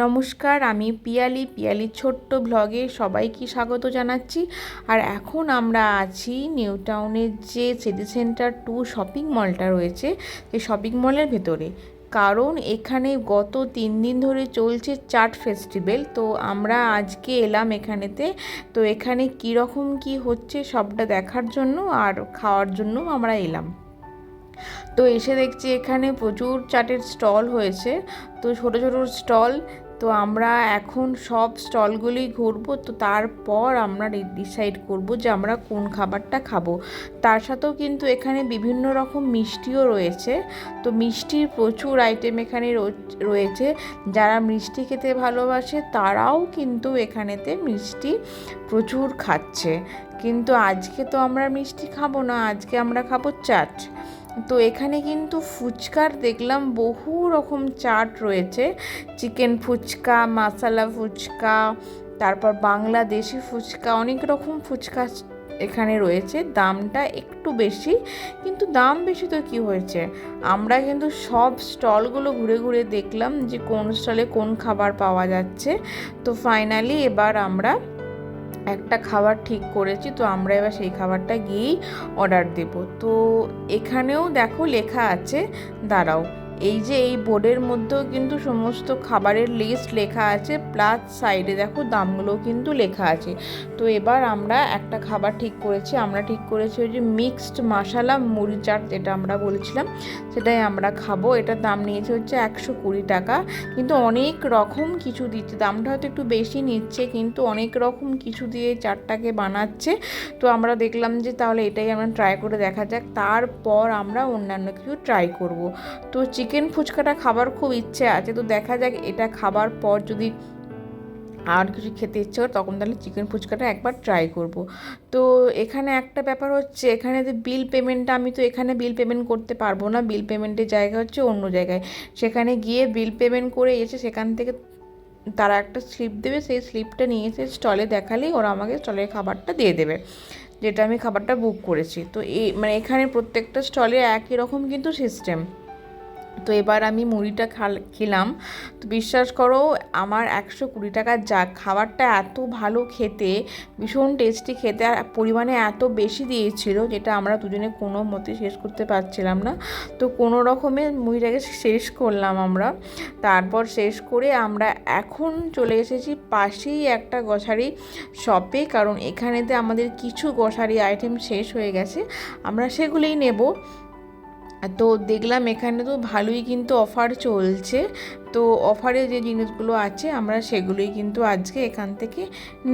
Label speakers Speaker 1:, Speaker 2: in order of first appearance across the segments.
Speaker 1: নমস্কার, আমি পিয়ালি। পিয়ালি ছোট্ট ব্লগে সবাইকে স্বাগত জানাচ্ছি। আর এখন আমরা আছি নিউ টাউনের যে সিটি সেন্টার টু শপিং মলটা রয়েছে, সেই শপিং মলের ভেতরে। কারণ এখানে গত তিন দিন ধরে চলছে চাট ফেস্টিভ্যাল, তো আমরা আজকে এলাম এখানেতে। তো এখানে কীরকম কি হচ্ছে সবটা দেখার জন্য আর খাওয়ার জন্য আমরা এলাম। তো এসে দেখছি এখানে প্রচুর চাটের স্টল হয়েছে। তো ছোটো ছোটো স্টল তো আমরা এখন সব স্টলগুলি ঘুরবো, তো তারপর আমরা ডিসাইড করব যে আমরা কোন খাবারটা খাব। তার সাথেও কিন্তু এখানে বিভিন্ন রকম মিষ্টিও রয়েছে। তো মিষ্টির প্রচুর আইটেম এখানে রয়েছে। যারা মিষ্টি খেতে ভালোবাসে, তারাও কিন্তু এখানেতে মিষ্টি প্রচুর খাচ্ছে। কিন্তু আজকে তো আমরা মিষ্টি খাব না, আজকে আমরা খাব চাট। তো এখানে কিন্তু ফুচকার দেখলাম বহু রকম চাট রয়েছে। চিকেন ফুচকা মশালা ফুচকা, তারপর বাংলাদেশি ফুচকা, অনেক রকম ফুচকা এখানে রয়েছে। দামটা একটু বেশি, কিন্তু দাম বেশি তো কি হয়েছে? আমরা কিন্তু সব স্টলগুলো ঘুরে ঘুরে দেখলাম যে কোন স্টলে কোন খাবার পাওয়া যাচ্ছে। তো ফাইনালি এবার আমরা একটা খাবার ঠিক করেছি, তো আমরা এবার সেই খাবারটা গিয়েই অর্ডার দেব। তো এখানেও দেখো লেখা আছে, দাঁড়াও। এই যে এই বোর্ডের মধ্যেও কিন্তু সমস্ত খাবারের লিস্ট লেখা আছে প্লাস সাইডে দেখো দামগুলোও কিন্তু লেখা আছে। তো এবার আমরা একটা খাবার ঠিক করেছি, আমরা ঠিক করেছি ওই যে মিক্সড মশালা মুড়ি চাট যেটা আমরা বলছিলাম, সেটাই আমরা খাব। এটার দাম নিয়েছে হচ্ছে একশো কুড়ি টাকা। কিন্তু অনেক রকম কিছু দিচ্ছে, দামটা হয়তো একটু বেশি নিচ্ছে, কিন্তু অনেক রকম কিছু দিয়ে চাটটাকে বানাচ্ছে। তো আমরা দেখলাম যে তাহলে এটাই আমরা ট্রাই করে দেখা যাক। তারপর আমরা অন্যান্য কিছু ট্রাই করব। তো চিকেন ফুচকাটা খাবার খুব ইচ্ছে আছে, তো দেখা যাক এটা খাবার পর যদি আর কিছু খেতে ইচ্ছে করে, তখন তাহলে চিকেন ফুচকাটা একবার ট্রাই করব। তো এখানে একটা ব্যাপার হচ্ছে, এখানে যে বিল পেমেন্টটা আমি তো এখানে বিল পেমেন্ট করতে পারব না বিল পেমেন্টের জায়গা হচ্ছে অন্য জায়গায়। সেখানে গিয়ে বিল পেমেন্ট করে এসে সেখান থেকে তারা একটা স্লিপ দেবে, সেই স্লিপটা নিয়ে এসে স্টলে দেখালেই ওরা আমাকে স্টলের খাবারটা দিয়ে দেবে, যেটা আমি খাবারটা বুক করেছি। তো এই মানে এখানে প্রত্যেকটা স্টলে একই রকম কিন্তু সিস্টেম তো এবার আমি মুড়িটা খেলাম। তো বিশ্বাস করো, আমার একশো কুড়ি টাকার যা খাবারটা এত ভালো খেতে, ভীষণ টেস্টি খেতে, আর পরিমাণে এত বেশি দিয়েছিল, যেটা আমরা দুজনে কোনো মতে শেষ করতে পারছিলাম না। তো কোনো রকমের মুড়িটাকে শেষ করলাম আমরা। তারপর শেষ করে আমরা এখন চলে এসেছি পাশেই একটা গছারি শপে কারণ এখানেতে আমাদের কিছু গছারি আইটেম শেষ হয়ে গেছে। আমরা সেগুলোই নেব। তো দেখলাম এখানে তো ভালোই কিন্তু অফার চলছে। তো অফারে যে জিনিসগুলো আছে, আমরা সেগুলোই কিন্তু আজকে এখান থেকে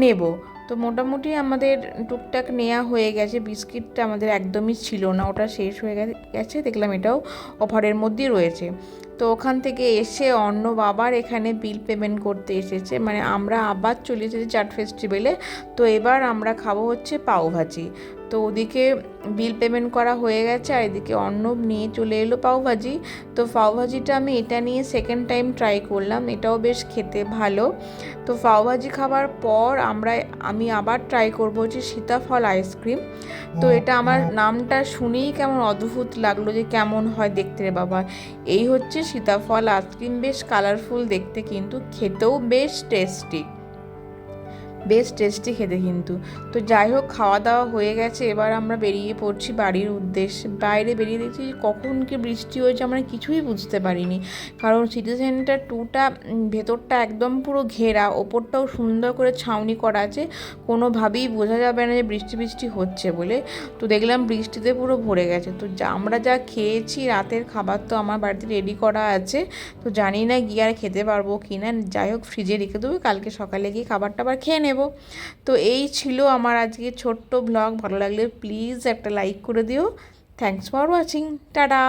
Speaker 1: নেব। তো মোটামুটি আমাদের টুকটাক নেওয়া হয়ে গেছে, বিস্কিটটা আমাদের একদমই ছিল না, ওটা শেষ হয়ে গেছে দেখলাম এটাও অফারের মধ্যেই রয়েছে। তো ওখান থেকে এসে অন্য বাবার এখানে বিল পেমেন্ট করতে এসেছে মানে আমরা আবার চলে এসেছি চাট ফেস্টিভ্যালে তো এবার আমরা খাব হচ্ছে পাওভাজি। তো ওদিকে বিল পেমেন্ট করা হয়ে গেছে আর এদিকে অর্ণব নিয়ে চলে এলো পাওভাজি। তো পাওভাজিটা আমি এটা নিয়ে সেকেন্ড টাইম ট্রাই করলাম এটাও বেশ খেতে ভালো। তো পাওভাজি খাবার পর আমরা আমি আবার ট্রাই করব হচ্ছে সীতাফল আইসক্রিম তো এটা আমার নামটা শুনেই কেমন অদ্ভুত লাগল যে কেমন হয় দেখতে রে বাবা। এই হচ্ছে সীতাফল আইসক্রিম বেশ কালারফুল দেখতে কিন্তু খেতেও বেশ টেস্টি বেশ টেস্টি খেতে কিন্তু। তো যাই হোক খাওয়া দাওয়া হয়ে গেছে। এবার আমরা বেরিয়ে পড়ছি বাড়ির উদ্দেশ্যে। বাইরে বেরিয়ে দেখছি কখন কি বৃষ্টি হয়েছে আমরা কিছুই বুঝতে পারিনি। কারণ সিটি সেন্টার টুটা ভেতরটা একদম পুরো ঘেরা। ওপরটাও সুন্দর করে ছাউনি করা আছে। কোনোভাবেই বোঝা যাবে না যে বৃষ্টি বৃষ্টি হচ্ছে বলে। তো দেখলাম বৃষ্টিতে পুরো ভরে গেছে। তো আমরা যা খেয়েছি, রাতের খাবার তো আমার বাড়িতে রেডি করা আছে। তো জানি না গিয়ে আর খেতে পারব কি না যাই হোক ফ্রিজে রেখে দেবো। কালকে সকালে গিয়ে খাবারটা আবার খেয়ে নেব। তো এই ছিল আমার আজকে ছোট্ট ব্লগ। ভালো লাগলে প্লিজ একটা লাইক করে দিও। Thanks for watching tata.